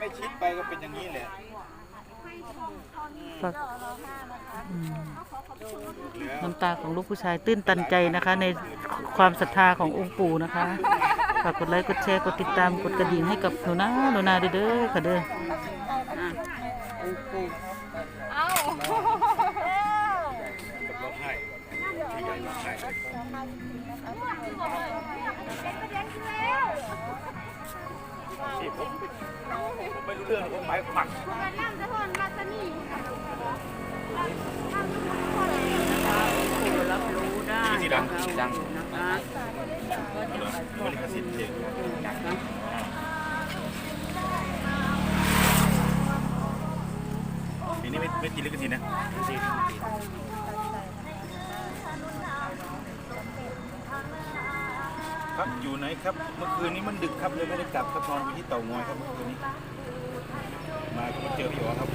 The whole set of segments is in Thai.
ไม่ชิดไปก็เป็นอย่างนี้แหละฝากอืมน้ำตาของลูกผู้ชายตื้นตันใจนะคะ ในความศรัทธาขององค์ปู่นะคะฝากกดไลค์กดแชร์กดติดตามกดกระดิ่งให้กับหนูนาหนูนาเด้อๆค่ะเด้อเอ้า เื่องผมหมายฝังมันนั่งสะทอนมาสนี่รับรู้ได้ที่ดังที่ดังนะคะไม่ลิขสิทธิ์เองปีนี้ไม่ไม่ติดลิขสิทธิ์นะครับอยู่ไหนครับ เมื่อคืนนี้มันดึกครับเลยไม่ได้กลับครับนอนอยู่ที่เต่างอยครับเมื่อคืนนี้ มาก็มาเจอพี่อ๋อครับ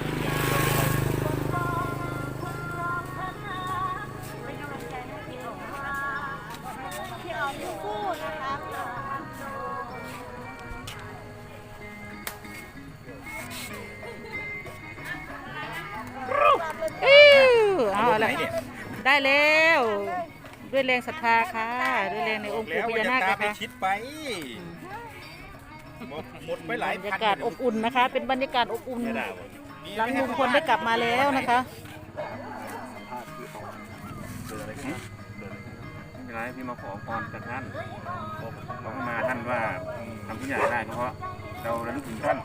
พี่ออมคู่นะคะอิ้วเอารถไหนละเนี่ยได้แล้ว ด้วยแรงศรัทธาค่ะ ด้วยแรงในองค์ปู่แล้วพว่าญาจะนาคตามนะไปคะชิดไป หมดหมดไปหลายบรรพันยากาศอบอุ่นนะคะ เป็นบรรยากาศอบอุ่นไม่ได้วะหลังลุงพลได้กลับมาแล้วนะคะเจออะไรขึ้นไม่เป็นไรพี่มาขอพรจากท่านขอเข้ามาท่านว่าทำทุกอย่างได้เพราะเราระลึกถึงท่าน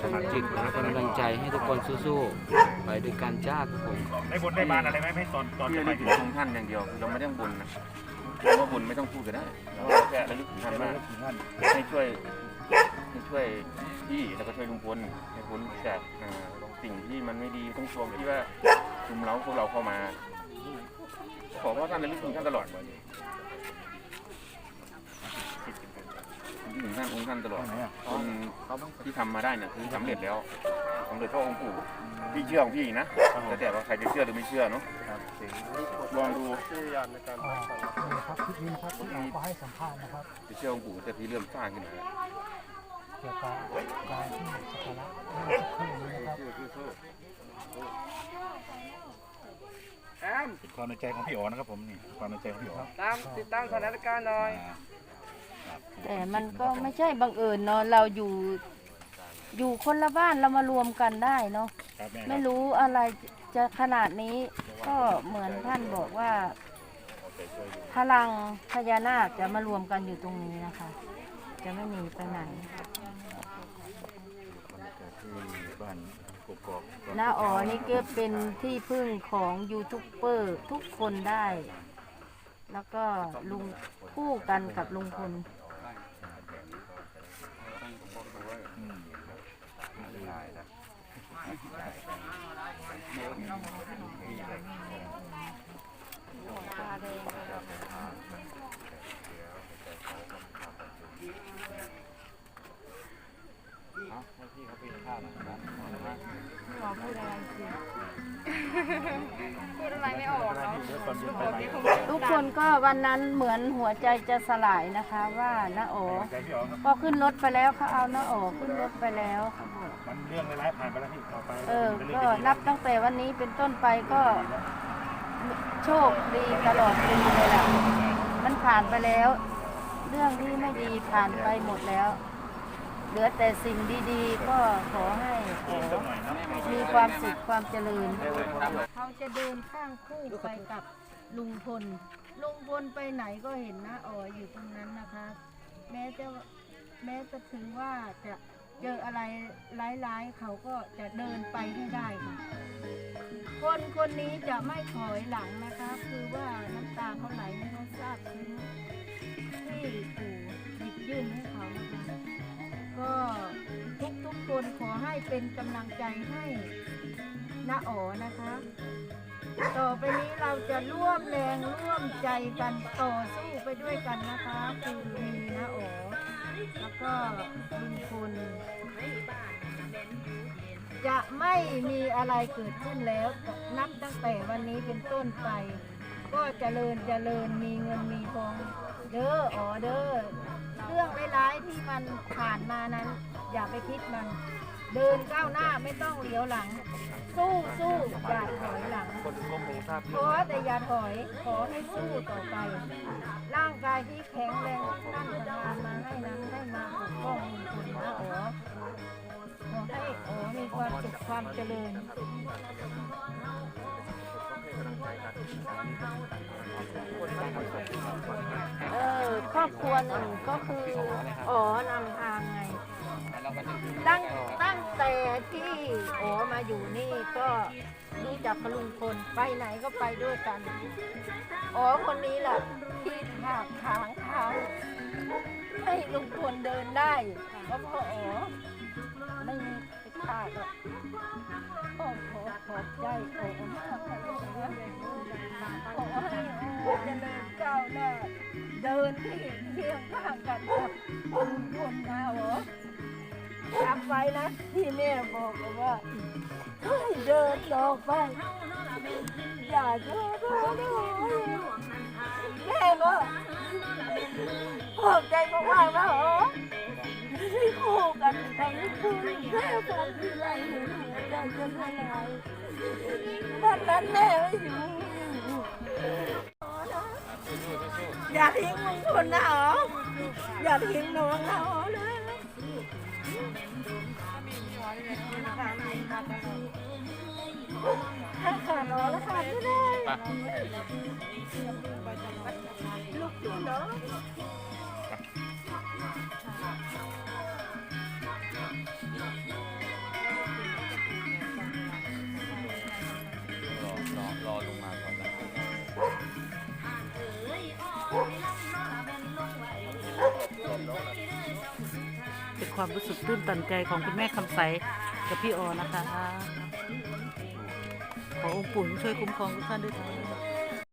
สมัครจิตและกำลังใจให้ทุกคนสู้ๆ ไปด้วยกันจ้าทุกคน ได้บนได้บานอะไรไหมไม่ตอนตอนที่จะระไปลึกถึถึงงองค์ท่านอย่างเดียวเราไม่ต้องบุญนะเราว่าบุญไม่ต้องพูดก็ได้เราว่า แค่ระลึกถึงท่านว่าให้ช่วยให้ช่วยพี่แล้วก็ช่วยลุงพลให้พ้นจากอ่าสิ่งที่มันไม่ดีต้องชวงที่ว่าคุมเราพวกเราเข้ามา ขอว่าท่านระลึกถึงท่านตลอดวั นนี้ถึงท่านองค์ท่านตลอดคนที่ทำมาได้เนี่ยคือสำเร็จแล้วสำเร็จเพราะองค์ปู่พี่เชื่อของพี่นะแต่แต่ว่าใครจะเชื่อหรือไม่เชื่อเนาะลองดูครับคลิปนี้นะครับที่เราก็ให้สัมภาษณ์นะครับจะเชื่อองค์ปู่แต่พี่เริ่มสร้างขึ้นมาแล้วเกี่ยวกับการที่สักการะเมื่อสักครู่นี้นะครับความในใจของพี่อ๋อนะครับผมนี่ความในใจของพี่อ๋อตามติดตามสถานการณ์หน่อย แต่มันก็ไม่ใช่บังเอิญเนาะเราอยู่อยู่คนละบ้านเรามารวมกันได้เนาะครับแม่ไม่รู้อะไรจะขนาดนี้ ก็เหมือนท่านบอกว่า พลังพญานาคจะมารวมกันอยู่ตรงนี้นะคะ จะไม่หนีไปไหนที่บ้านกกอกน้าอ๋อนี่ก็เป็นที่พึ่งของยูทูบเบอร์ทุกคนได้ แล้วก็ลุงคู่กันกับลุงพล พูดอะไรไม่ออกเนาะตอนเย็นไปไหนทุกคนก็วันนั้นเหมือนหัวใจจะสลายนะคะว่าน้าอ๋อพอขึ้นรถไปแล้วเขาเอาน้าอ๋อขึ้นรถไปแล้วเขาบอกมันเรื่องร้ายผ่านไปแล้ว็นับตั้งแต่วันนี้เป็นต้นไปก็ โชคดีตลอดปีเลยล่ะ มันผ่านไปแล้ว เรื่องที่ไม่ดีผ่านไปหมดแล้ว เหลือแต่สิ่งดีๆ ก็ขอให้ขอมีความสุขความเจริญ เขาจะเดินข้างคู่ไปกับลุงพล ลุงพลไปไหนก็เห็นนะอ๋ออยู่ตรงนั้นนะคะ แม้จะแม้จะถึงว่าจะ เจออะไรร้ายๆเขาก็จะเดินไปให้ได้ค่ะ คนคนนี้จะไม่ถอยหลังนะคะ คือว่าน้ำตาเขาไหลในเขาทราบซึ้งที่ปู่หยิบยื่นให้เขานะคะก็ทุกทุกคนขอให้เป็นกำลังใจให้น้าอ๋อนะคะ ต่อไปนี้เราจะร่วมแรงร่วมใจกันต่อสู้ไปด้วยกันนะคะคือมีน้าอ๋อ แล้วก็ลุงพลจะไม่มีอะไรเกิดขึ้นแล้ว นับตั้งแต่วันนี้เป็นต้นไป ก็เจริญเจริญมีเงินมีทองเด้ออ๋อเด้อเรื่องร้ายๆที่มันผ่านมานั้น อย่าไปคิดมัน เดินก้าวหน้าไม่ต้องเลี้ยวหลัง สู้สู้อย่าถอยหลังคนก็คงทราบขอแต่อย่าถอย ขอให้สู้ต่อไป ร่างกายที่แข็งแรงท่านประทานมาให้นั้นให้มาปกป้องมีคุณนะอ๋อขอให้อ๋อมีความสุขความเจริญเออครอบครัวหนึ่งก็คืออ๋อนำทางไง ตั้งตั้งแต่ที่อ๋อมาอยู่นี่ก็รู้จักกับลุงพลไปไหนก็ไปด้วยกันอ๋อคนนี้แหละที่ถากทางทางให้ลุงพลเดินได้เพราะพ่ออ๋อไม่มีขาดหรอกพ่อขอขอบใจอ๋มากเลยขอให้อ๋อเจริญก้าวหน้าเดินที่เคียงข้างกันกับลุงพลนะอ๋ จำไว้นะ ที่แม่บอกว่าให้เดินต่อไป อย่าท้อท้อเลยแม่ก็ขอบใจมากๆนะอ๋อที่คู่กันทำให้คุณแม่ผมที่ไรเหมือนหัวใจจะละลายวันนั้นแม่ไม่อยู่อย่าทิ้งลุงพลนะอ๋ออย่าทิ้งน้องนะอ๋อนะถ้า ขาดรอแล้วขาดไม่ได้ ลูกอยู่เนาะ ความรู้สึกตื้นตันใจของคุณแม่คำใสกับพี่ออนะคะ ขอองค์ปู่ช่วยคุ้มครองทุกท่านด้วยค่ะ